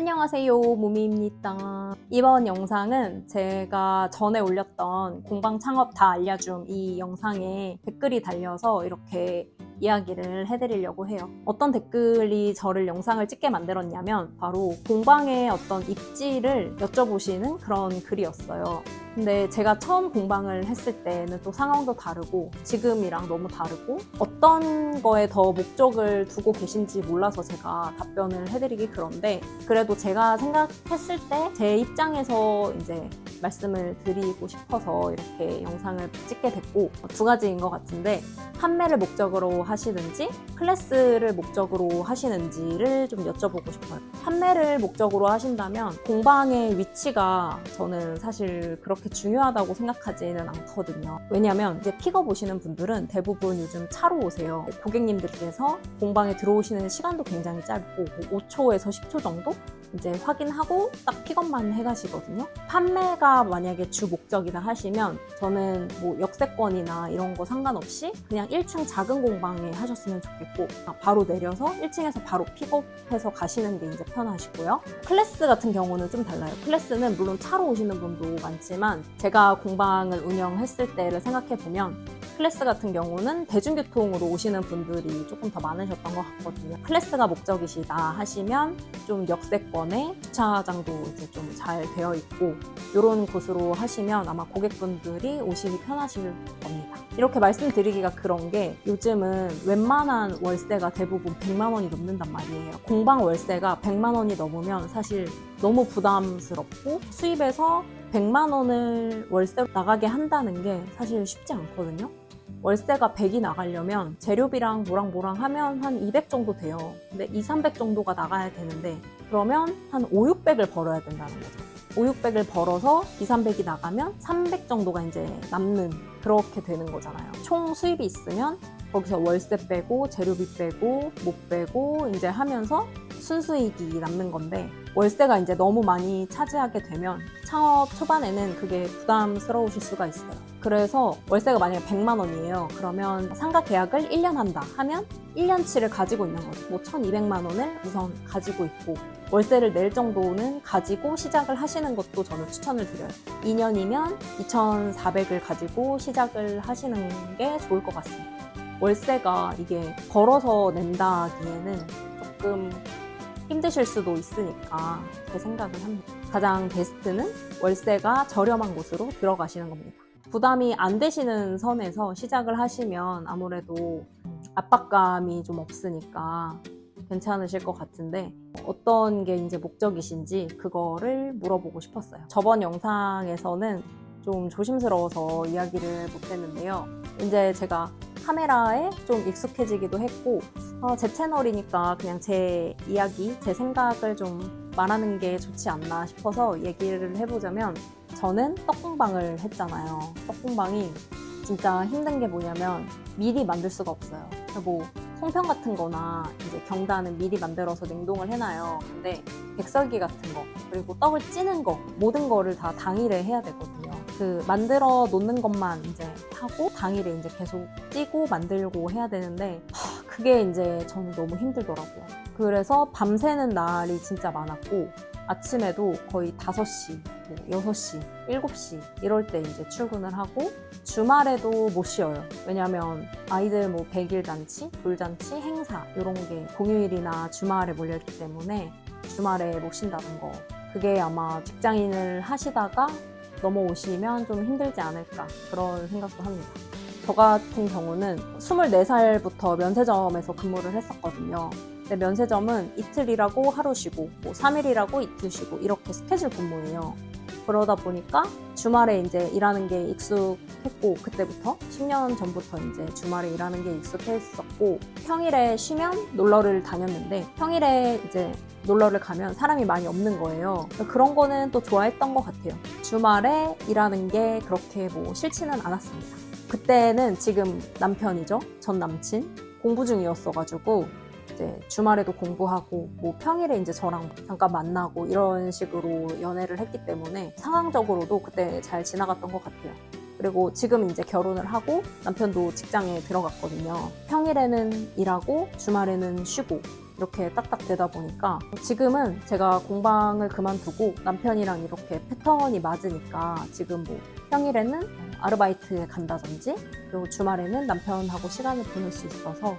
안녕하세요 무미입니다. 이번 영상은 제가 전에 올렸던 공방 창업 다 알려줌 이 영상에 댓글이 달려서 이렇게 이야기를 해드리려고 해요. 어떤 댓글이 저를 영상을 찍게 만들었냐면 바로 공방의 어떤 입지를 여쭤보시는 그런 글이었어요 근데 제가 처음 공방을 했을 때는 또 상황도 다르고 지금이랑 너무 다르고 어떤 거에 더 목적을 두고 계신지 몰라서 제가 답변을 해드리기 그런데 그래도 제가 생각했을 때 제 입장에서 이제 말씀을 드리고 싶어서 이렇게 영상을 찍게 됐고 두 가지인 것 같은데 판매를 목적으로 하시는지 클래스를 목적으로 하시는지를 좀 여쭤보고 싶어요. 판매를 목적으로 하신다면 공방의 위치가 저는 사실 그렇게 중요하다고 생각하지는 않거든요. 왜냐하면 이제 픽업 오시는 분들은 대부분 요즘 차로 오세요. 고객님들께서 공방에 들어오시는 시간도 굉장히 짧고 5초에서 10초 정도 이제 확인하고 딱 픽업만 해가시거든요. 판매가 만약에 주 목적이다 하시면 저는 뭐 역세권이나 이런 거 상관없이 그냥 1층 작은 공방에 하셨으면 좋겠고 바로 내려서 1층에서 바로 픽업해서 가시는 게 이제 편하시고요. 클래스 같은 경우는 좀 달라요. 클래스는 물론 차로 오시는 분도 많지만 제가 공방을 운영했을 때를 생각해 보면 클래스 같은 경우는 대중교통으로 오시는 분들이 조금 더 많으셨던 것 같거든요. 클래스가 목적이시다 하시면 좀 역세권에 주차장도 이제 좀 잘 되어 있고 이런 곳으로 하시면 아마 고객분들이 오시기 편하실 겁니다. 이렇게 말씀드리기가 그런 게 요즘은 웬만한 월세가 대부분 100만 원이 넘는단 말이에요. 공방 월세가 100만 원이 넘으면 사실 너무 부담스럽고 수입에서 100만 원을 월세로 나가게 한다는 게 사실 쉽지 않거든요. 월세가 100이 나가려면 재료비랑 뭐랑 뭐랑 하면 한 200 정도 돼요. 근데 2, 300 정도가 나가야 되는데 그러면 한 5, 600을 벌어야 된다는 거죠. 5, 600을 벌어서 2, 300이 나가면 300 정도가 이제 남는 그렇게 되는 거잖아요. 총 수입이 있으면 거기서 월세 빼고 재료비 빼고 못 빼고 이제 하면서 순수익이 남는 건데 월세가 이제 너무 많이 차지하게 되면 창업 초반에는 그게 부담스러우실 수가 있어요. 그래서 월세가 만약에 100만 원이에요. 그러면 상가 계약을 1년 한다 하면 1년치를 가지고 있는 거죠. 뭐 1200만 원을 우선 가지고 있고 월세를 낼 정도는 가지고 시작을 하시는 것도 저는 추천을 드려요. 2년이면 2400을 가지고 시작을 하시는 게 좋을 것 같습니다. 월세가 이게 벌어서 낸다기에는 조금 힘드실 수도 있으니까 제 생각을 합니다. 가장 베스트는 월세가 저렴한 곳으로 들어가시는 겁니다. 부담이 안 되시는 선에서 시작을 하시면 아무래도 압박감이 좀 없으니까 괜찮으실 것 같은데 어떤 게 이제 목적이신지 그거를 물어보고 싶었어요. 저번 영상에서는 좀 조심스러워서 이야기를 못했는데요. 이제 제가 카메라에 좀 익숙해지기도 했고 어, 제 채널이니까 그냥 제 이야기, 제 생각을 좀 말하는 게 좋지 않나 싶어서 얘기를 해보자면 저는 떡공방을 했잖아요. 떡공방이 진짜 힘든 게 뭐냐면 미리 만들 수가 없어요. 뭐 송편 같은 거나 이제 경단은 미리 만들어서 냉동을 해놔요. 근데 백설기 같은 거, 그리고 떡을 찌는 거, 모든 거를 다 당일에 해야 되거든요. 그 만들어 놓는 것만 이제 하고 당일에 이제 계속 찌고 만들고 해야 되는데 하, 그게 이제 저는 너무 힘들더라고요. 그래서 밤새는 날이 진짜 많았고 아침에도 거의 5시, 뭐 6시, 7시 이럴 때 이제 출근을 하고 주말에도 못 쉬어요. 왜냐면 아이들 뭐 100일 잔치, 돌잔치, 행사 이런 게 공휴일이나 주말에 몰려있기 때문에 주말에 못 쉰다는 거. 그게 아마 직장인을 하시다가 넘어오시면 좀 힘들지 않을까 그런 생각도 합니다. 저 같은 경우는 24살부터 면세점에서 근무를 했었거든요. 근데 면세점은 이틀 일하고 하루 쉬고, 뭐 3일 일하고 이틀 쉬고, 이렇게 스케줄 근무예요. 그러다 보니까 주말에 이제 일하는 게 익숙했고, 그때부터 10년 전부터 이제 주말에 일하는 게 익숙했었고, 평일에 쉬면 놀러를 다녔는데, 평일에 이제 놀러를 가면 사람이 많이 없는 거예요. 그런 거는 또 좋아했던 것 같아요. 주말에 일하는 게 그렇게 뭐 싫지는 않았습니다. 그때는 지금 남편이죠. 전 남친. 공부 중이었어가지고, 이제 주말에도 공부하고 뭐 평일에 이제 저랑 잠깐 만나고 이런 식으로 연애를 했기 때문에 상황적으로도 그때 잘 지나갔던 것 같아요. 그리고 지금 이제 결혼을 하고 남편도 직장에 들어갔거든요. 평일에는 일하고 주말에는 쉬고 이렇게 딱딱 되다 보니까 지금은 제가 공방을 그만두고 남편이랑 이렇게 패턴이 맞으니까 지금 뭐 평일에는 아르바이트에 간다든지 그리고 주말에는 남편하고 시간을 보낼 수 있어서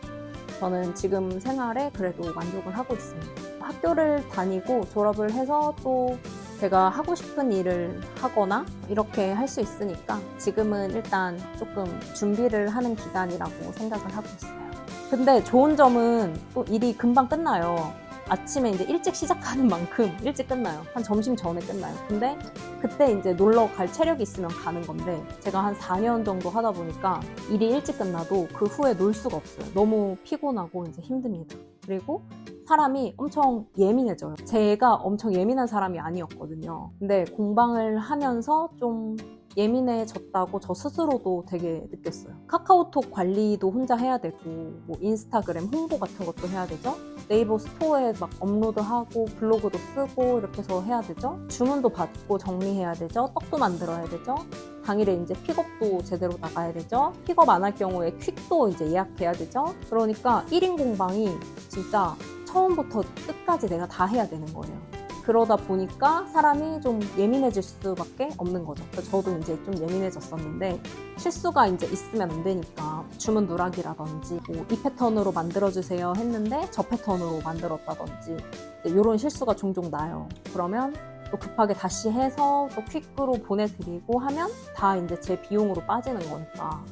저는 지금 생활에 그래도 만족을 하고 있습니다. 학교를 다니고 졸업을 해서 또 제가 하고 싶은 일을 하거나 이렇게 할 수 있으니까 지금은 일단 조금 준비를 하는 기간이라고 생각을 하고 있어요. 근데 좋은 점은 또 일이 금방 끝나요. 아침에 이제 일찍 시작하는 만큼 일찍 끝나요. 한 점심 전에 끝나요. 근데 그때 이제 놀러 갈 체력이 있으면 가는 건데 제가 한 4년 정도 하다 보니까 일이 일찍 끝나도 그 후에 놀 수가 없어요. 너무 피곤하고 이제 힘듭니다. 그리고 사람이 엄청 예민해져요. 제가 엄청 예민한 사람이 아니었거든요. 근데 공방을 하면서 좀 예민해졌다고 저 스스로도 되게 느꼈어요. 카카오톡 관리도 혼자 해야 되고, 뭐 인스타그램 홍보 같은 것도 해야 되죠. 네이버 스토어에 막 업로드하고 블로그도 쓰고 이렇게 해서 해야 되죠. 주문도 받고 정리해야 되죠. 떡도 만들어야 되죠. 당일에 이제 픽업도 제대로 나가야 되죠. 픽업 안 할 경우에 퀵도 이제 예약해야 되죠. 그러니까 1인 공방이 진짜 처음부터 끝까지 내가 다 해야 되는 거예요. 그러다 보니까 사람이 좀 예민해질 수밖에 없는 거죠. 저도 이제 좀 예민해졌었는데 실수가 이제 있으면 안 되니까 주문 누락이라든지 뭐 이 패턴으로 만들어주세요 했는데 저 패턴으로 만들었다든지 이런 실수가 종종 나요. 그러면 또 급하게 다시 해서 또 퀵으로 보내드리고 하면 다 이제 제 비용으로 빠지는 거니까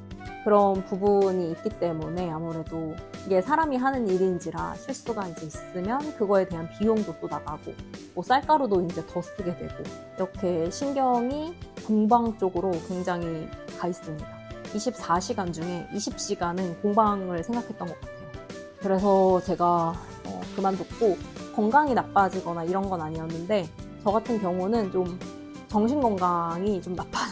그런 부분이 있기 때문에 아무래도 이게 사람이 하는 일인지라 실수가 이제 있으면 그거에 대한 비용도 또 나가고 뭐 쌀가루도 이제 더 쓰게 되고 이렇게 신경이 공방 쪽으로 굉장히 가 있습니다. 24시간 중에 20시간은 공방을 생각했던 것 같아요. 그래서 제가 어, 그만뒀고 건강이 나빠지거나 이런 건 아니었는데 저 같은 경우는 좀 정신 건강이 좀 나빠졌어요.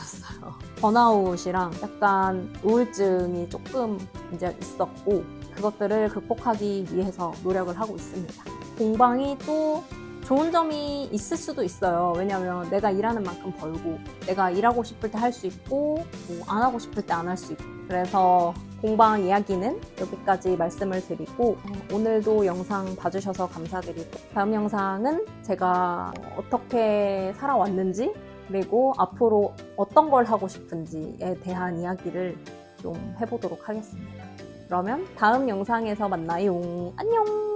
번아웃이랑 약간 우울증이 조금 이제 있었고 그것들을 극복하기 위해서 노력을 하고 있습니다. 공방이 또 좋은 점이 있을 수도 있어요. 왜냐면 내가 일하는 만큼 벌고 내가 일하고 싶을 때 할 수 있고 뭐 안 하고 싶을 때 안 할 수 있고 그래서 공방 이야기는 여기까지 말씀을 드리고 어, 오늘도 영상 봐주셔서 감사드리고 다음 영상은 제가 어떻게 살아왔는지 그리고 앞으로 어떤 걸 하고 싶은지에 대한 이야기를 좀 해보도록 하겠습니다. 그러면 다음 영상에서 만나요. 안녕!